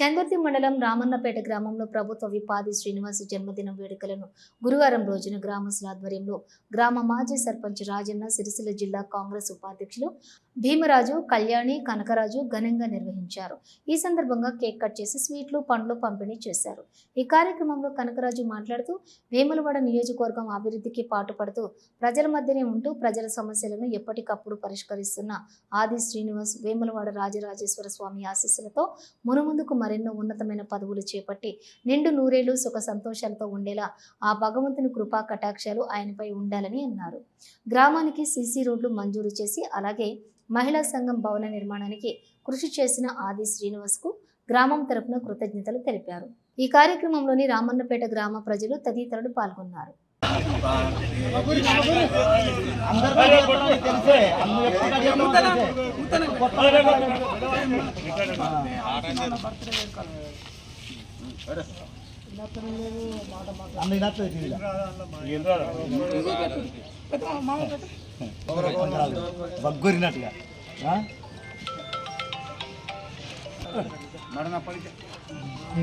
చందుర్తి మండలం రామన్నపేట గ్రామంలో ప్రభుత్వ విపాది శ్రీనివాస్ జన్మదిన వేడుకలను గురువారం రోజున గ్రామస్తుల ఆధ్వర్యంలో గ్రామ మాజీ సర్పంచ్ రాజన్న సిరిసిల్ల జిల్లా కాంగ్రెస్ ఉపాధ్యక్షులు భీమరాజు కళ్యాణి కనకరాజు ఘనంగా నిర్వహించారు. ఈ సందర్భంగా కేక్ కట్ చేసి స్వీట్లు పండ్లు పంపిణీ చేశారు. ఈ కార్యక్రమంలో కనకరాజు మాట్లాడుతూ వేములవాడ నియోజకవర్గం అభివృద్ధికి పాటుపడుతూ ప్రజల మధ్యనే ఉంటూ ప్రజల సమస్యలను ఎప్పటికప్పుడు పరిష్కరిస్తున్న ఆది శ్రీనివాస్ వేములవాడ రాజరాజేశ్వర స్వామి ఆశీస్సులతో మునుముందుకు మరెన్నో ఉన్నతమైన పదవులు చేపట్టి నిండు నూరేళ్ళు సుఖ సంతోషాలతో ఉండేలా ఆ భగవంతుని కృపా కటాక్షాలు ఆయనపై ఉండాలని అన్నారు. గ్రామానికి సీసీ రోడ్లు మంజూరు చేసి అలాగే మహిళా సంఘం భవన నిర్మాణానికి కృషి చేసిన ఆది శ్రీనివాస్కు గ్రామం తరపున కృతజ్ఞతలు తెలిపారు. ఈ కార్యక్రమంలోని రామన్నపేట గ్రామ ప్రజలు తదితరులు పాల్గొన్నారు. బగ్గొరినట్టుగా ఆ?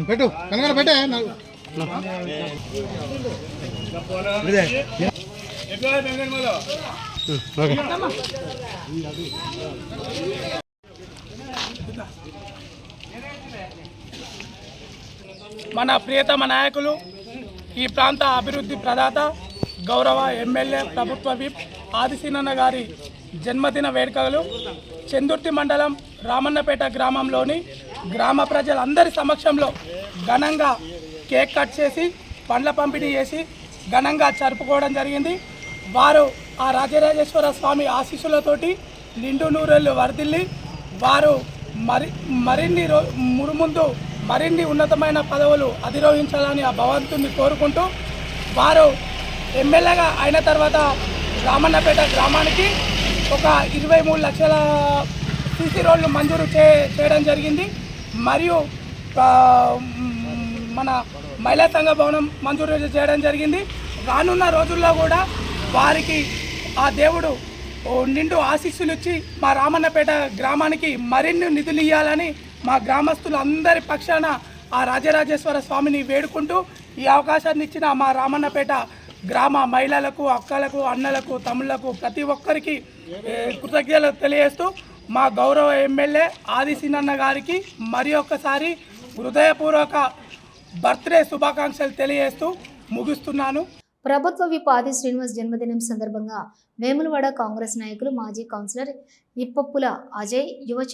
పెట్టు పెట్టే. మన ప్రియతమ నాయకులు ఈ ప్రాంత అభివృద్ధి ప్రదాత గౌరవ ఎమ్మెల్యే ప్రభుత్వ విప్ ఆదిశీనన్న గారి జన్మదిన వేడుకలు. చందుర్తి మండలం రామన్నపేట గ్రామంలోని గ్రామ ప్రజలందరి సమక్షంలో ఘనంగా కేక్ కట్ చేసి పండ్ల పంపిణీ చేసి ఘనంగా జరుపుకోవడం జరిగింది. వారు ఆ రాజరాజేశ్వర స్వామి ఆశీస్సులతోటి నిండు నూరెళ్ళు వరదిల్లి వారు మరి మరిన్ని రో మురుముందు మరిన్ని ఉన్నతమైన పదవులు అధిరోహించాలని ఆ భగవంతుని కోరుకుంటూ వారు ఎమ్మెల్యేగా అయిన తర్వాత రామన్నపేట గ్రామానికి ఒక ఇరవై మూడు లక్షల సీసీ రోడ్లు మంజూరు చే చేయడం జరిగింది. మరియు మన మహిళా సంఘ భవనం మంజూరు చేయడం జరిగింది. రానున్న రోజుల్లో కూడా వారికి ఆ దేవుడు నిండు ఆశీస్సులు ఇచ్చి మా రామన్నపేట గ్రామానికి మరిన్ని నిధులు ఇవ్వాలని మా గ్రామస్తులు అందరి పక్షాన ఆ రాజరాజేశ్వర స్వామిని వేడుకుంటూ ఈ అవకాశాన్ని ఇచ్చిన మా రామన్నపేట గ్రామ మహిళలకు అక్కలకు అన్నలకు తమ్ముళ్ళకు ప్రతి ఒక్కరికి కృతజ్ఞతలు తెలియజేస్తూ మా గౌరవ ఎమ్మెల్యే ఆది సినన్న గారికి మరి ఒక్కసారి హృదయపూర్వక బర్త్డే శుభాకాంక్షలు తెలియజేస్తూ ముగిస్తున్నాను. ప్రభుత్వ విపాది శ్రీనివాస్ జన్మదినం సందర్భంగా వేములవాడ కాంగ్రెస్ నాయకులు మాజీ కౌన్సిలర్ ఇప్పప్పుల అజయ్ యువ